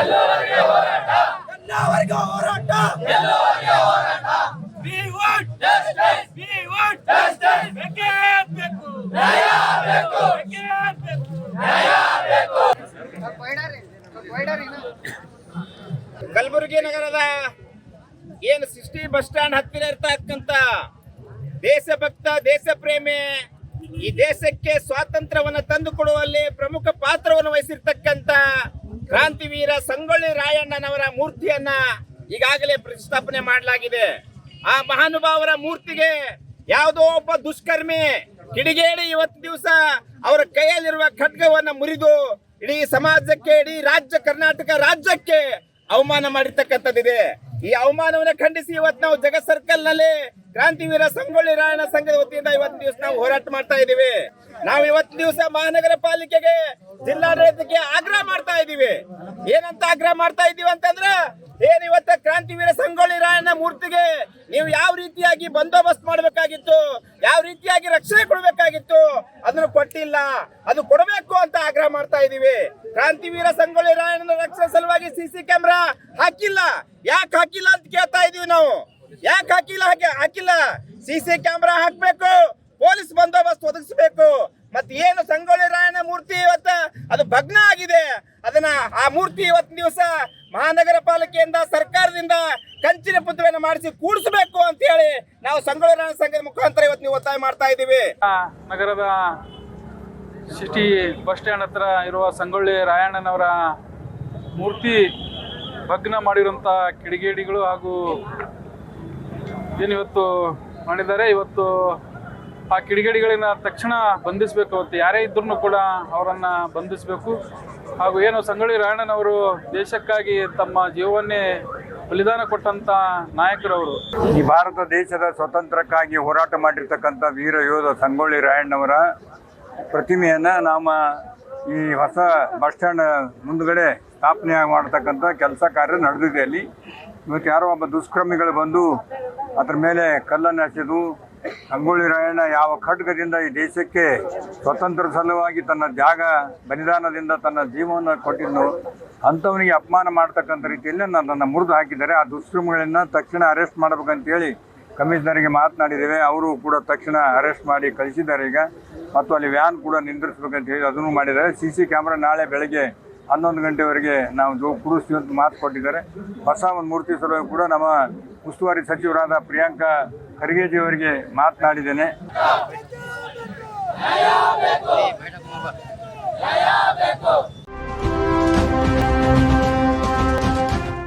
ಎಲ್ಲವರೆಗೂ ಹೋರಾಟ. We want We want ಬೇಕೇ ಬೇಕು ಬೇಕೇ ಬೇಕು ಕಲಬುರಗಿ ನಗರದ ಏನು ಸಿಕ್ಸ್ಟಿ ಬಸ್ ಸ್ಟ್ಯಾಂಡ್ ಹತ್ತಿರ ಇರ್ತಕ್ಕಂತ ದೇಶಭಕ್ತ ದೇಶ ಪ್ರೇಮಿ ಈ ದೇಶಕ್ಕೆ ಸ್ವಾತಂತ್ರ್ಯವನ್ನು ತಂದುಕೊಡುವಲ್ಲಿ ಪ್ರಮುಖ ಪಾತ್ರವನ್ನು ವಹಿಸಿರ್ತಕ್ಕಂತ ಕ್ರಾಂತಿವೀರ ಸಂಗೊಳ್ಳಿ ರಾಯಣ್ಣನವರ ಮೂರ್ತಿಯನ್ನ ಈಗಾಗಲೇ ಪ್ರತಿಷ್ಠಾಪನೆ ಮಾಡಲಾಗಿದೆ. ಆ ಮಹಾನುಭಾವರ ಮೂರ್ತಿಗೆ ಯಾವುದೋ ಒಬ್ಬ ದುಷ್ಕರ್ಮಿ ಕಿಡಿಗೇಡಿ ಇವತ್ತು ದಿವಸ ಅವರ ಕೈಯಲ್ಲಿರುವ ಖಡ್ಗವನ್ನ ಮುರಿದು ಇಡೀ ಸಮಾಜಕ್ಕೆ, ಇಡೀ ರಾಜ್ಯ ಕರ್ನಾಟಕ ರಾಜ್ಯಕ್ಕೆ ಅವಮಾನ ಮಾಡಿರ್ತಕ್ಕಂಥದ್ದಿದೆ. ಈ ಅವಮಾನವನ್ನ ಖಂಡಿಸಿ ಇವತ್ತು ನಾವು ಜಗತ್ ಸರ್ಕಲ್ನಲ್ಲಿ ಕ್ರಾಂತಿವೀರ ಸಂಗೊಳ್ಳಿ ರಾಯಣ್ಣ ಸಂಘದ ವತಿಯಿಂದ ಇವತ್ತು ದಿವಸ ನಾವು ಹೋರಾಟ ಮಾಡ್ತಾ ಇದ್ದೀವಿ. ನಾವು ಇವತ್ತು ದಿವಸ ಮಹಾನಗರ ಪಾಲಿಕೆಗೆ ಜಿಲ್ಲಾಡಳಿತಕ್ಕೆ ಆಗ್ರಹ ಮಾಡ್ತಾ ಇದ್ದೀವಿ. ಏನಂತ ಆಗ್ರಹ ಮಾಡ್ತಾ ಇದ್ದೀವಿ ಅಂತಂದ್ರೆ ಏನ್ ಇವತ್ತ ಕ್ರಾಂತಿವೀರ ಸಂಗೊಳ್ಳಿ ರಾಯಣ್ಣ ಮೂರ್ತಿಗೆ ನೀವು ಯಾವ ರೀತಿಯಾಗಿ ಬಂದೋಬಸ್ತ್ ಮಾಡಬೇಕಾಗಿತ್ತು, ಯಾವ ರೀತಿಯಾಗಿ ರಕ್ಷಣೆ ಕೊಡಬೇಕಾಗಿತ್ತು, ಅದನ್ನು ಕೊಟ್ಟಿಲ್ಲ. ಅದು ಕೊಡಬೇಕು ಅಂತ ಆಗ್ರಹ ಮಾಡ್ತಾ ಇದೀವಿ. ಕ್ರಾಂತಿವೀರ ಸಂಗೊಳ್ಳಿ ರಾಯಣ್ಣನ ರಕ್ಷಣೆ ಸಲುವಾಗಿ ಸಿಸಿ ಕ್ಯಾಮ್ರಾ ಹಾಕಿಲ್ಲ. ಯಾಕೆ ಹಾಕಿಲ್ಲ ಅಂತ ಕೇಳ್ತಾ ಇದೀವಿ ನಾವು. ಯಾಕೆ ಹಾಕಿಲ್ಲ ಹಾಕಿ ಹಾಕಿಲ್ಲ. ಸಿಸಿ ಕ್ಯಾಮ್ರಾ ಹಾಕ್ಬೇಕು, ಪೊಲೀಸ್ ಬಂದೋಬಸ್ತ್ ಒದಗಿಸಬೇಕು. ಮತ್ತೆ ಏನು ಸಂಗೊಳ್ಳಿ ರಾಯಣ್ಣ ಮೂರ್ತಿ ಇವತ್ತ? ಅದು ಭಗ್ನ ಆಗಿದೆ. ಅದನ್ನ ಆ ಮೂರ್ತಿ ಇವತ್ತಿನ ದಿವಸ ಮಹಾನಗರ ಪಾಲಿಕೆಯಿಂದ ಸರ್ಕಾರದಿಂದ ಕಂಚಿನ ಪುತ್ರವನ್ನು ಮಾಡಿಸಿ ಕೂಡಿಸಬೇಕು ಅಂತ ಹೇಳಿ ನಾವು ಸಂಗೊಳ್ಳಿ ಸಂಘದ ಮುಖಾಂತರ ಇವತ್ತು ನೀವು ಒತ್ತಾಯ ಮಾಡ್ತಾ ಇದ್ದೀವಿ. ನಗರದ ಸಿಟಿ ಬಸ್ ಸ್ಟ್ಯಾಂಡ್ ಹತ್ರ ಇರುವ ಸಂಗೊಳ್ಳಿ ರಾಯಣ್ಣನವರ ಮೂರ್ತಿ ಭಗ್ನ ಮಾಡಿರುವಂಥ ಕಿಡಿಗೇಡಿಗಳು ಹಾಗೂ ಏನಿವತ್ತು ಮಾಡಿದ್ದಾರೆ? ಇವತ್ತು ಆ ಕಿಡಿಗೇಡಿಗಳನ್ನ ತಕ್ಷಣ ಬಂಧಿಸಬೇಕು ಅಂತ ಯಾರೇ ಇದ್ರೂ ಕೂಡ ಅವರನ್ನು ಬಂಧಿಸಬೇಕು. ಹಾಗೂ ಏನು ಸಂಗೊಳ್ಳಿ ರಾಯಣ್ಣನವರು ದೇಶಕ್ಕಾಗಿ ತಮ್ಮ ಜೀವವನ್ನೇ ಬಲಿದಾನ ಕೊಟ್ಟಂಥ ನಾಯಕರವರು. ಈ ಭಾರತ ದೇಶದ ಸ್ವತಂತ್ರಕ್ಕಾಗಿ ಹೋರಾಟ ಮಾಡಿರ್ತಕ್ಕಂಥ ವೀರ ಯೋಧ ಸಂಗೊಳ್ಳಿ ರಾಯಣ್ಣವರ ಪ್ರತಿಮೆಯನ್ನು ನಮ್ಮ ಈ ಹೊಸ ಬಸ್ ಸ್ಟ್ಯಾಂಡ್ ಮುಂದುಗಡೆ ಸ್ಥಾಪನೆ ಮಾಡತಕ್ಕಂಥ ಕೆಲಸ ಕಾರ್ಯ ನಡೆದಿದೆ ಅಲ್ಲಿ. ಇವತ್ತು ಯಾರೋ ಒಬ್ಬ ದುಷ್ಕರ್ಮಿಗಳು ಬಂದು ಅದ್ರ ಮೇಲೆ ಕಲ್ಲನ್ನು ಹಚ್ಚೋದು ಸಂಗೊಳ್ಳಿ ರಾಯಣ್ಣ ಯಾವ ಖಡ್ಗದಿಂದ ಈ ದೇಶಕ್ಕೆ ಸ್ವತಂತ್ರ ಸಲುವಾಗಿ ತನ್ನ ಜಾಗ, ಬಲಿದಾನದಿಂದ ತನ್ನ ಜೀವವನ್ನು ಕೊಟ್ಟಿದ್ದು ಅಂಥವನಿಗೆ ಅಪಮಾನ ಮಾಡ್ತಕ್ಕಂಥ ರೀತಿಯಲ್ಲಿ ನನ್ನನ್ನು ಮುರಿದು ಹಾಕಿದ್ದಾರೆ. ಆ ದುಷ್ಕರ್ಮಿಗಳನ್ನ ತಕ್ಷಣ ಅರೆಸ್ಟ್ ಮಾಡ್ಬೇಕಂತೇಳಿ ಕಮಿಷನರಿಗೆ ಮಾತನಾಡಿದ್ದೇವೆ. ಅವರು ಕೂಡ ತಕ್ಷಣ ಅರೆಸ್ಟ್ ಮಾಡಿ ಕಳಿಸಿದ್ದಾರೆ ಈಗ. ಮತ್ತು ಅಲ್ಲಿ ವ್ಯಾನ್ ಕೂಡ ನಿಂದಿರಿಸ್ಬೇಕಂತ ಹೇಳಿ ಅದನ್ನು ಮಾಡಿದ್ದಾರೆ. ಸಿ ಸಿ ಕ್ಯಾಮ್ರಾ ನಾಳೆ ಬೆಳಗ್ಗೆ ಹನ್ನೊಂದು ಗಂಟೆವರೆಗೆ ನಾವು ಜೋ ಕುಡಿಸ್ತೀವಿ ಅಂತ ಮಾತು ಕೊಟ್ಟಿದ್ದಾರೆ. ಹೊಸ ಮೂರ್ತಿ ಸಲುವಾಗಿ ಕೂಡ ನಮ್ಮ ಉಸ್ತುವಾರಿ ಸಚಿವರಾದ ಪ್ರಿಯಾಂಕಾ ಖರ್ಗೆಜಿಯವರಿಗೆ ಮಾತನಾಡಿದ್ದೇನೆ.